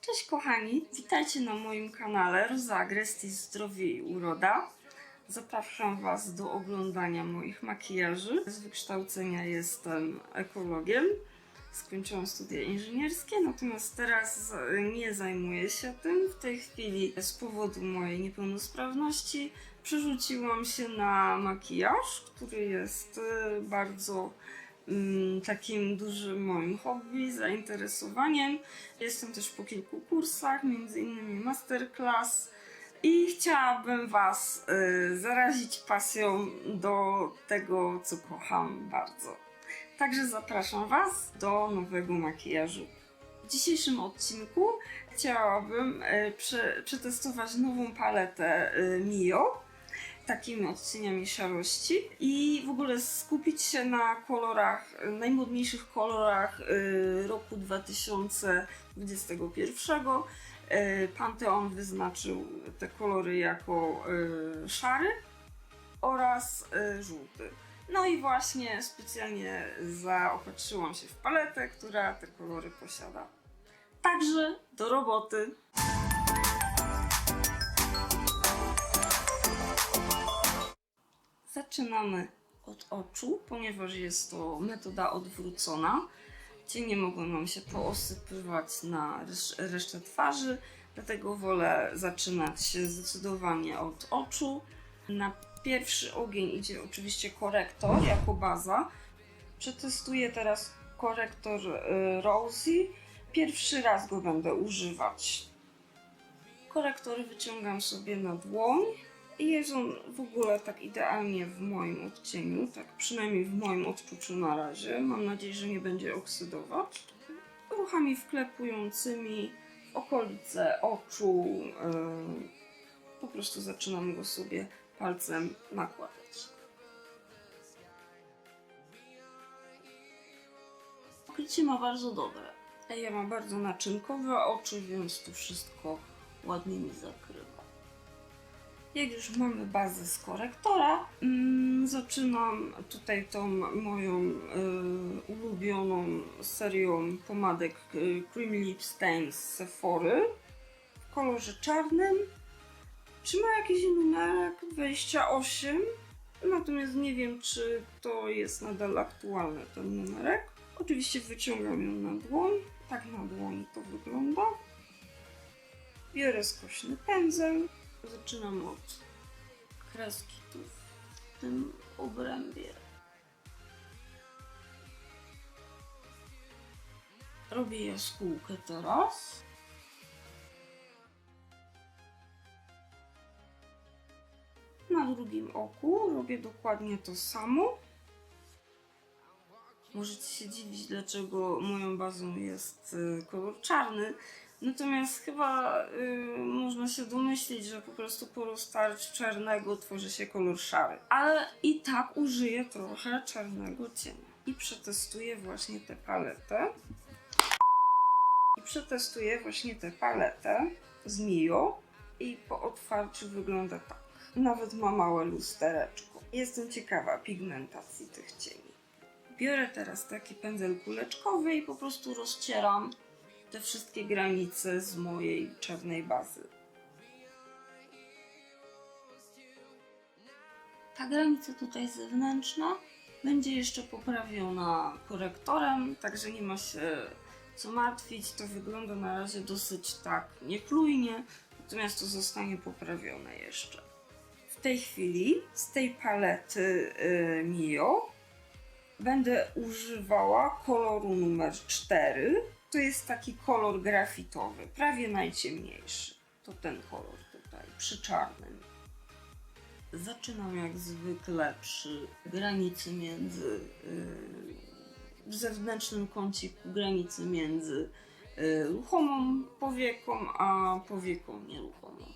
Cześć kochani, witajcie na moim kanale Roza Agresti Zdrowie i Uroda. Zapraszam Was do oglądania moich makijaży. Z wykształcenia jestem ekologiem. Skończyłam studia inżynierskie, natomiast teraz nie zajmuję się tym. W tej chwili z powodu mojej niepełnosprawności przerzuciłam się na makijaż, który jest e, bardzo takim dużym moim hobby, zainteresowaniem. Jestem też po kilku kursach, między innymi masterclass i chciałabym Was y, zarazić pasją do tego, co kocham bardzo. Także zapraszam Was do nowego makijażu. W dzisiejszym odcinku chciałabym y, prze, przetestować nową paletę y, Mio takimi odcieniami szarości i w ogóle skupić się na kolorach, najmodniejszych kolorach y, roku 2021. Y, Panteon wyznaczył te kolory jako y, szary oraz żółty. No i właśnie specjalnie zaopatrzyłam się w paletę, która te kolory posiada. Także do roboty. Zaczynamy od oczu, ponieważ jest to metoda odwrócona. Cienie mogą nam się poosypywać na resz- resztę twarzy, dlatego wolę zaczynać zdecydowanie od oczu. Na pierwszy ogień idzie oczywiście korektor jako baza. Przetestuję teraz korektor y, Rosy. Pierwszy raz go będę używać. Korektor wyciągam sobie na dłoń. Jest on w ogóle tak idealnie w moim odcieniu, tak przynajmniej w moim odczuciu na razie. Mam nadzieję, że nie będzie oksydować. Ruchami wklepującymi w okolice oczu yy, po prostu zaczynam go sobie palcem nakładać. Pokrycie ma bardzo dobre. Ja mam bardzo naczynkowe oczy, więc to wszystko ładnie mi zakrywa. Jak już mamy bazę z korektora, mm, zaczynam tutaj tą moją y, ulubioną serią pomadek y, Cream Lip Stain z w kolorze czarnym. Czy ma jakiś numerek 28? Natomiast nie wiem, czy to jest nadal aktualny ten numerek. Oczywiście wyciągam ją na dłoń. Tak na dłoni to wygląda. Biorę skośny pędzel. Zaczynam od kreski tu w tym obrębie. Robię jaskółkę teraz. Na drugim oku robię dokładnie to samo. Możecie się dziwić, dlaczego moją bazą jest y, kolor czarny. Natomiast chyba y, można się domyślić, że po prostu po roztarciu czarnego tworzy się kolor szary. Ale i tak użyję trochę czarnego cienia. I przetestuję właśnie tę paletę. I przetestuję właśnie tę paletę z Mio. I po otwarciu wygląda tak. Nawet ma małe lustereczko. Jestem ciekawa pigmentacji tych cieni. Biorę teraz taki pędzel kuleczkowy i po prostu rozcieram te wszystkie granice z mojej czarnej bazy. Ta granica tutaj zewnętrzna będzie jeszcze poprawiona korektorem, także nie ma się co martwić. To wygląda na razie dosyć tak niechlujnie, natomiast to zostanie poprawione jeszcze. W tej chwili z tej palety y, Mio będę używała koloru numer 4. To jest taki kolor grafitowy, prawie najciemniejszy. To ten kolor tutaj, przy czarnym. Zaczynam jak zwykle przy granicy między, yy, w zewnętrznym kąciku granicy między yy, ruchomą powieką, a powieką nieruchomą.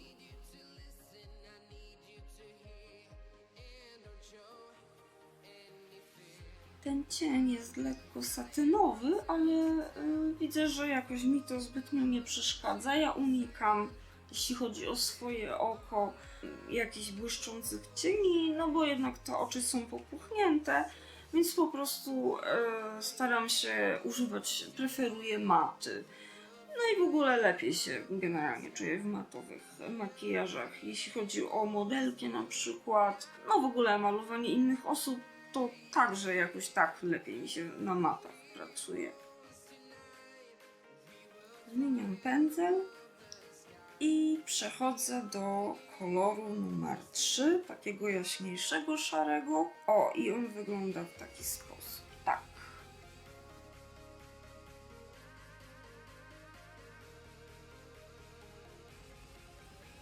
Ten cień jest lekko satynowy, ale y, widzę, że jakoś mi to zbytnio nie przeszkadza. Ja unikam, jeśli chodzi o swoje oko, y, jakichś błyszczących cieni, no bo jednak te oczy są popuchnięte. więc po prostu e, staram się używać, preferuję maty. No i w ogóle lepiej się generalnie czuję w matowych makijażach. Jeśli chodzi o modelki na przykład, no w ogóle malowanie innych osób, to także jakoś tak lepiej mi się na matach pracuje. Zmieniam pędzel i przechodzę do koloru numer 3, takiego jaśniejszego szarego. O, i on wygląda w taki sposób. Tak.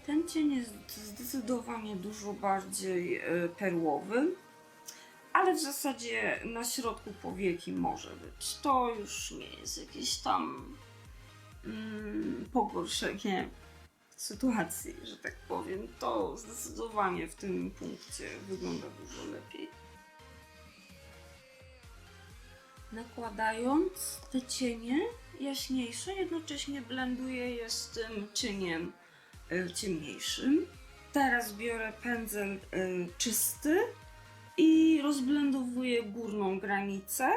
Ten cień jest zdecydowanie dużo bardziej e, perłowy, ale w zasadzie na środku powieki może być. To już nie jest jakieś tam mm, pogorszenie sytuacji, że tak powiem. To zdecydowanie w tym punkcie wygląda dużo lepiej. Nakładając te cienie jaśniejsze, jednocześnie blenduję je z tym cieniem y, ciemniejszym. Teraz biorę pędzel y, czysty i rozblendowuję górną granicę.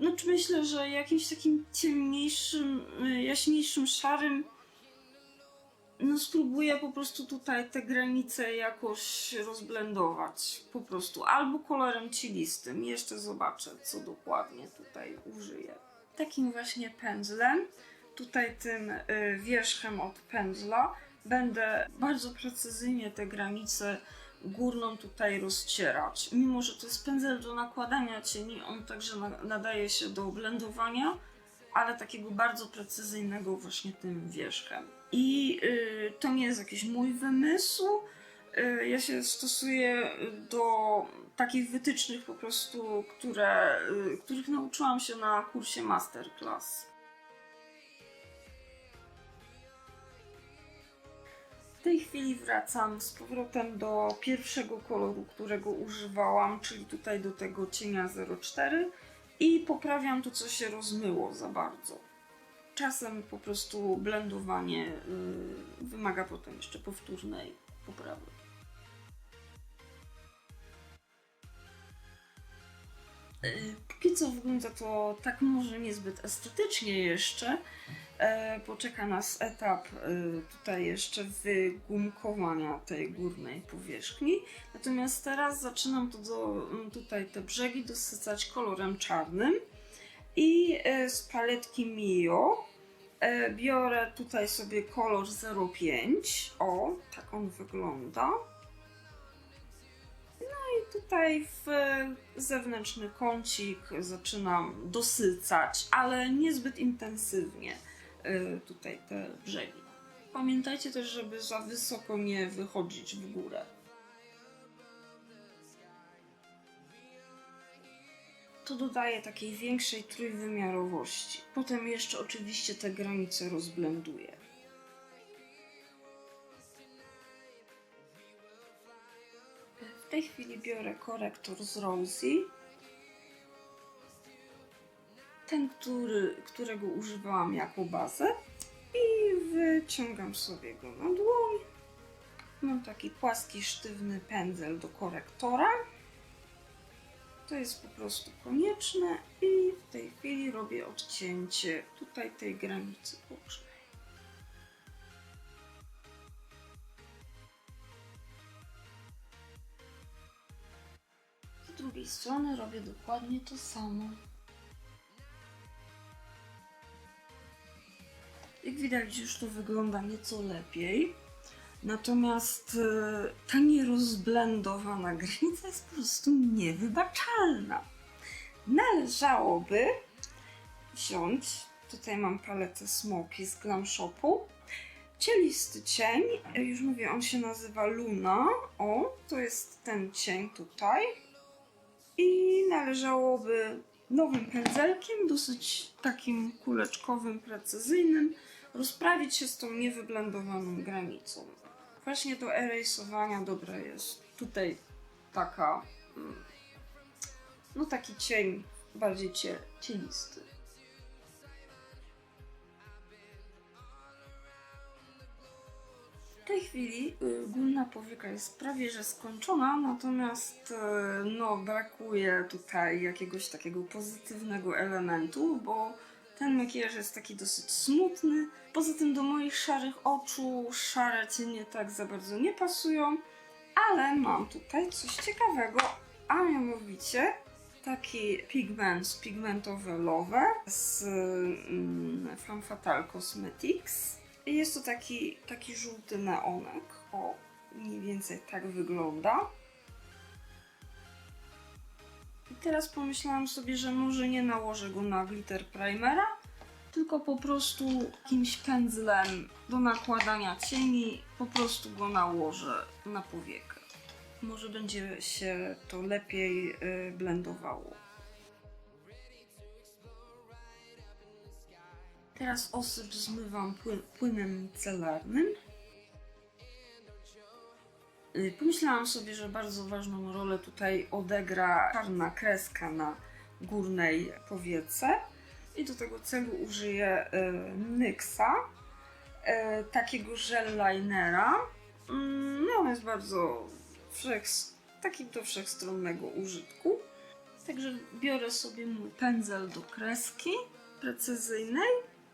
Znaczy myślę, że jakimś takim ciemniejszym, y, jaśniejszym, szarym no spróbuję po prostu tutaj te granice jakoś rozblendować. Po prostu. Albo kolorem cielistym. Jeszcze zobaczę, co dokładnie tutaj użyję. Takim właśnie pędzlem, tutaj tym y, wierzchem od pędzla, będę bardzo precyzyjnie te granice górną tutaj rozcierać. Mimo, że to jest pędzel do nakładania cieni, on także na- nadaje się do blendowania, ale takiego bardzo precyzyjnego właśnie tym wierzchem. I y, to nie jest jakiś mój wymysł. Y, ja się stosuję do takich wytycznych po prostu, które, y, których nauczyłam się na kursie Masterclass. Tej chwili wracam z powrotem do pierwszego koloru, którego używałam, czyli tutaj do tego cienia 04 i poprawiam to, co się rozmyło za bardzo. Czasem po prostu blendowanie y, wymaga potem jeszcze powtórnej poprawy. Póki co wygląda to tak może niezbyt estetycznie jeszcze. E, Poczeka nas etap y, tutaj jeszcze wygumkowania tej górnej powierzchni. Natomiast teraz zaczynam to do, tutaj te brzegi dosycać kolorem czarnym. I e, z paletki Mio e, biorę tutaj sobie kolor 05. O, tak on wygląda. Tutaj w zewnętrzny kącik zaczynam dosycać, ale niezbyt intensywnie e, tutaj te brzegi. Pamiętajcie też, żeby za wysoko nie wychodzić w górę. to dodaje takiej większej trójwymiarowości. Potem jeszcze oczywiście te granice rozblenduję. W tej chwili biorę korektor z Rosie. Ten, który, którego używałam jako bazę. I wyciągam sobie go na dłoń. Mam taki płaski, sztywny pędzel do korektora. To jest po prostu konieczne i w tej chwili robię odcięcie tutaj tej granicy bocznej. Strony robię dokładnie to samo. Jak widać już to wygląda nieco lepiej. Natomiast e, ta nierozblendowana granica jest po prostu niewybaczalna. Należałoby wziąć, tutaj mam paletę Smoky z Glam Shopu, cielisty cień, e, już mówię, on się nazywa Luna, o, to jest ten cień tutaj i należałoby nowym pędzelkiem, dosyć takim kuleczkowym, precyzyjnym, rozprawić się z tą niewyblendowaną granicą. Właśnie do erejsowania dobra jest tutaj taka, mm, no taki cień bardziej cie, cielisty. Chwili y, górna powieka jest prawie że skończona, natomiast y, no, brakuje tutaj jakiegoś takiego pozytywnego elementu, bo ten makijaż jest taki dosyć smutny. Poza tym do moich szarych oczu szare cienie tak za bardzo nie pasują, ale mam tutaj coś ciekawego, a mianowicie taki pigment pigmentowe Love z mm, Femme Fatale Cosmetics. Jest to taki, taki żółty neonek. O, mniej więcej tak wygląda. I teraz pomyślałam sobie, że może nie nałożę go na glitter primera, tylko po prostu jakimś pędzlem do nakładania cieni po prostu go nałożę na powiekę. Może będzie się to lepiej y, blendowało. Teraz osyp zmywam płyn, płynem micelarnym. Y, Pomyślałam sobie, że bardzo ważną rolę tutaj odegra czarna kreska na górnej powiece. I do tego celu użyję y, NYXa, y, takiego gel linera. Mm, No, on jest bardzo wszech, taki do wszechstronnego użytku. Także biorę sobie mój pędzel do kreski precyzyjnej,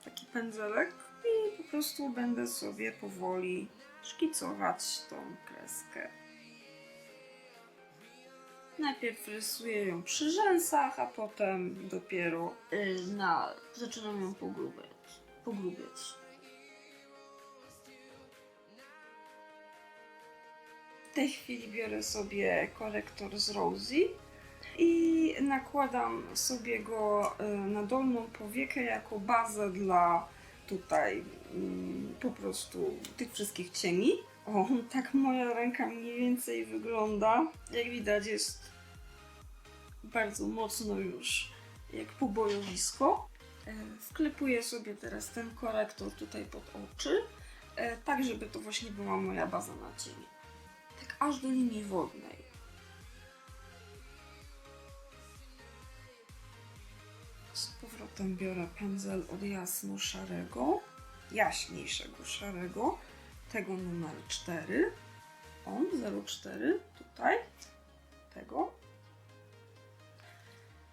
taki pędzelek i po prostu będę sobie powoli szkicować tą kreskę. Najpierw rysuję ją przy rzęsach, a potem dopiero y, na, zaczynam ją pogrubiać. pogrubiać. W tej chwili biorę sobie korektor z Rosie i nakładam sobie go y, na dolną powiekę jako bazę dla tutaj mm, po prostu tych wszystkich cieni. O, tak moja ręka mniej więcej wygląda. Jak widać jest bardzo mocno już jak pobojowisko. E, Wklepuję sobie teraz ten korektor tutaj pod oczy, e, tak żeby to właśnie była moja baza na cieni. Tak aż do linii wodnej. Z powrotem biorę pędzel od jasno-szarego, jaśniejszego szarego, tego numer 4. On 04 tutaj, tego.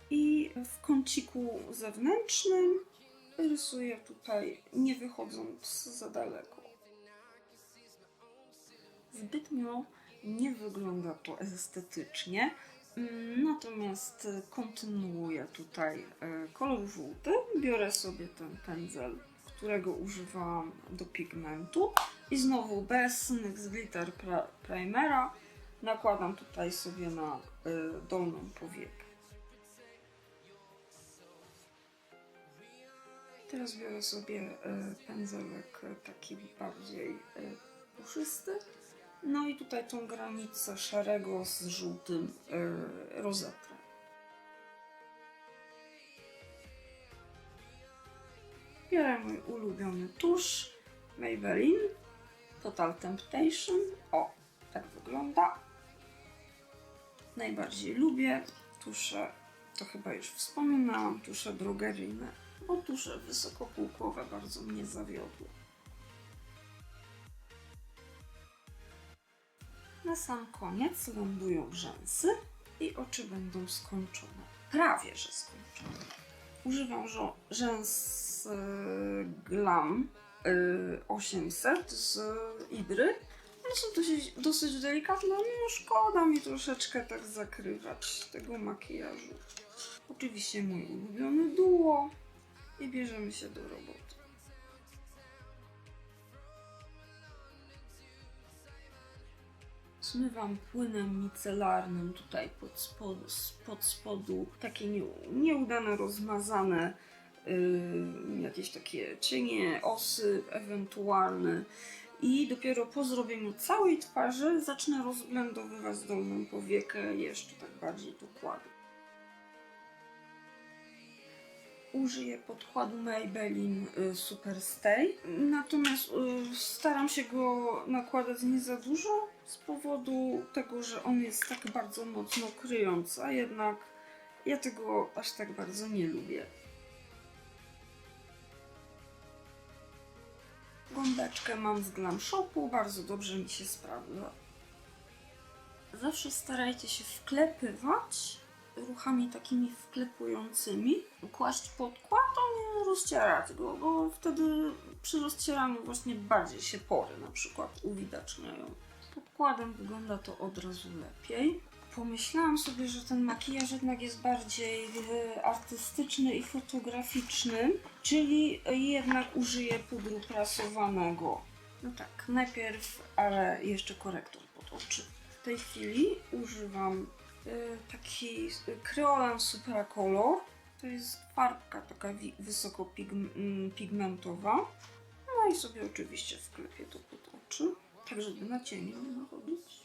I w kąciku zewnętrznym rysuję tutaj, nie wychodząc za daleko. Zbytnio nie wygląda to estetycznie, natomiast kontynuuję tutaj e, kolor żółty. Biorę sobie ten pędzel, którego używałam do pigmentu i znowu bez NYX Glitter Primera nakładam tutaj sobie na e, dolną powiekę. Teraz biorę sobie e, pędzelek e, taki bardziej e, puszysty. No i tutaj tą granicę szarego z żółtym e, rozetrę. Biorę mój ulubiony tusz Maybelline Total Temptation. O, tak wygląda. Najbardziej lubię tusze, to chyba już wspominałam, tusze drogeryjne, bo tusze wysokopółkowe bardzo mnie zawiodły. Na sam koniec lądują rzęsy i oczy będą skończone. Prawie, że skończone. Używam rzęs y, Glam y, 800 z Idry. One są dosyć, dosyć delikatne, no szkoda mi troszeczkę tak zakrywać tego makijażu. Oczywiście mój ulubiony duo i bierzemy się do roboty. Zmywam płynem micelarnym tutaj pod, spod, pod spodu takie nie, nieudane, rozmazane yy, jakieś takie cienie, osy ewentualne. I dopiero po zrobieniu całej twarzy zacznę rozblendowywać dolną powiekę jeszcze tak bardziej dokładnie. Użyję podkładu Maybelline y, Superstay, natomiast y, staram się go nakładać nie za dużo z powodu tego, że on jest tak bardzo mocno kryjący, a jednak ja tego aż tak bardzo nie lubię. Gąbeczkę mam z Glam Shopu, bardzo dobrze mi się sprawdza. Zawsze starajcie się wklepywać ruchami takimi wklepującymi, kłaść podkład, a nie rozcierać go, bo wtedy przy rozcieraniu właśnie bardziej się pory na przykład uwidaczniają. Podkładem wygląda to od razu lepiej. Pomyślałam sobie, że ten makijaż jednak jest bardziej e, artystyczny i fotograficzny, czyli jednak użyję pudru prasowanego. No tak, najpierw, ale jeszcze korektor pod oczy. W tej chwili używam y, taki Creolan Supercolor. To jest farbka taka wysoko mm, pigmentowa. No i sobie oczywiście wklepię to pod oczy, tak żeby na cieniu nie nachodzić.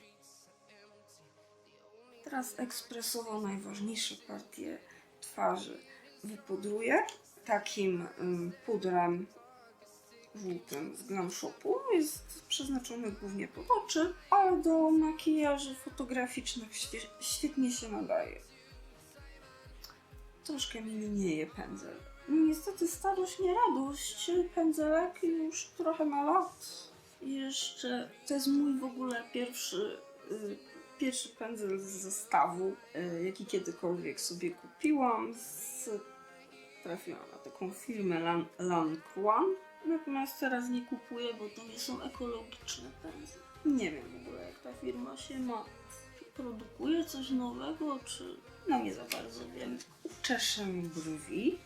Teraz ekspresowo najważniejsze partie twarzy wypudruję takim pudrem żółtym z Glam Shopu. Jest przeznaczony głównie pod oczy, ale do makijaży fotograficznych świe- świetnie się nadaje. Troszkę mi linieje pędzel. No niestety starość nie radość. Pędzelek już trochę ma lat. Jeszcze to jest mój w ogóle pierwszy, y, pierwszy pędzel z zestawu, y, jaki kiedykolwiek sobie kupiłam. Z, trafiłam na taką firmę Lan, Lancroix. Natomiast teraz nie kupuję, bo to nie są ekologiczne pędzle. Nie wiem w ogóle jak ta firma się ma. Czy produkuje coś nowego, czy... No nie za bardzo wiem. Czeszę brwi.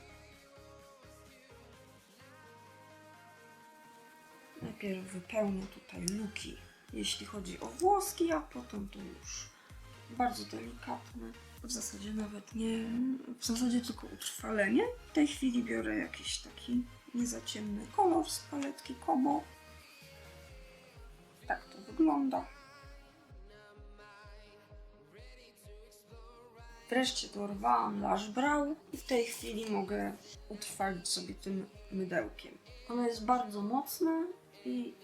Najpierw wypełnię tutaj luki, jeśli chodzi o włoski, a potem to już bardzo delikatne. W zasadzie nawet nie, w zasadzie tylko utrwalenie. W tej chwili biorę jakiś taki nie za ciemny kolor z paletki Kobo. Tak to wygląda. Wreszcie dorwałam lash brow i w tej chwili mogę utrwalić sobie tym mydełkiem. Ono jest bardzo mocne i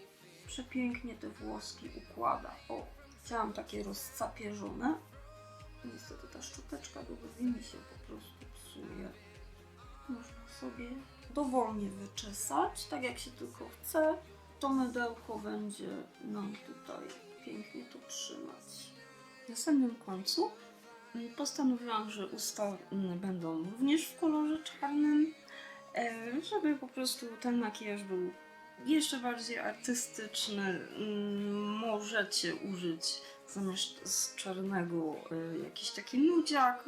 przepięknie te włoski układa. O, chciałam takie rozcapierzone. Niestety ta szczoteczka do mi się po prostu psuje. Można sobie dowolnie wyczesać, tak jak się tylko chce. To mydełko będzie nam tutaj pięknie to trzymać. Na samym końcu mm, postanowiłam, że usta mm, będą również w kolorze czarnym, e, żeby po prostu ten makijaż był jeszcze bardziej artystyczny. Mm, Możecie użyć zamiast z czarnego y, jakiś taki nudziak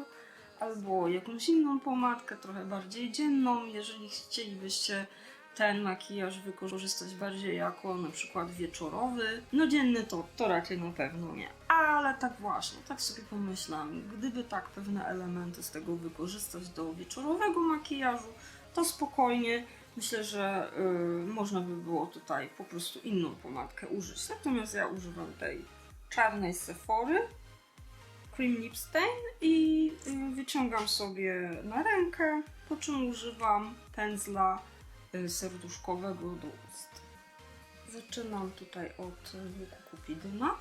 albo jakąś inną pomadkę, trochę bardziej dzienną, jeżeli chcielibyście ten makijaż wykorzystać bardziej jako na przykład wieczorowy. No dzienny to, to raczej na pewno nie. Ale tak właśnie, tak sobie pomyślałam, gdyby tak pewne elementy z tego wykorzystać do wieczorowego makijażu, to spokojnie myślę, że y, można by było tutaj po prostu inną pomadkę użyć. Natomiast ja używam tej czarnej Sephory Cream Lip Stain i y, wyciągam sobie na rękę, po czym używam pędzla y, serduszkowego do ust. Zaczynam tutaj od łuku Kupidyna.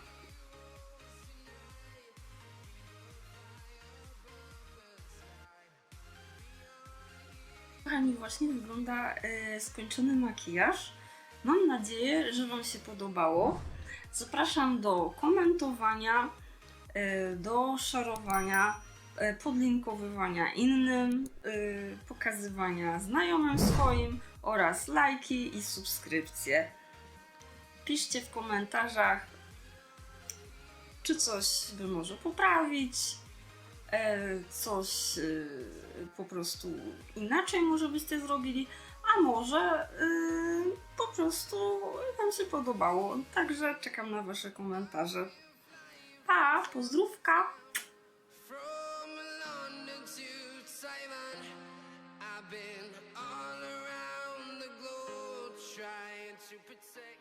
Kochani, właśnie wygląda y, skończony makijaż. Mam nadzieję, że Wam się podobało. Zapraszam do komentowania, y, do szarowania, y, podlinkowywania innym, y, pokazywania znajomym swoim oraz lajki i subskrypcje. Piszcie w komentarzach, czy coś by może poprawić, e, coś y, po prostu inaczej może byście zrobili, a może y, po prostu Wam się podobało. Także czekam na Wasze komentarze. Pa, pozdrówka! I've been all around the globe trying to protect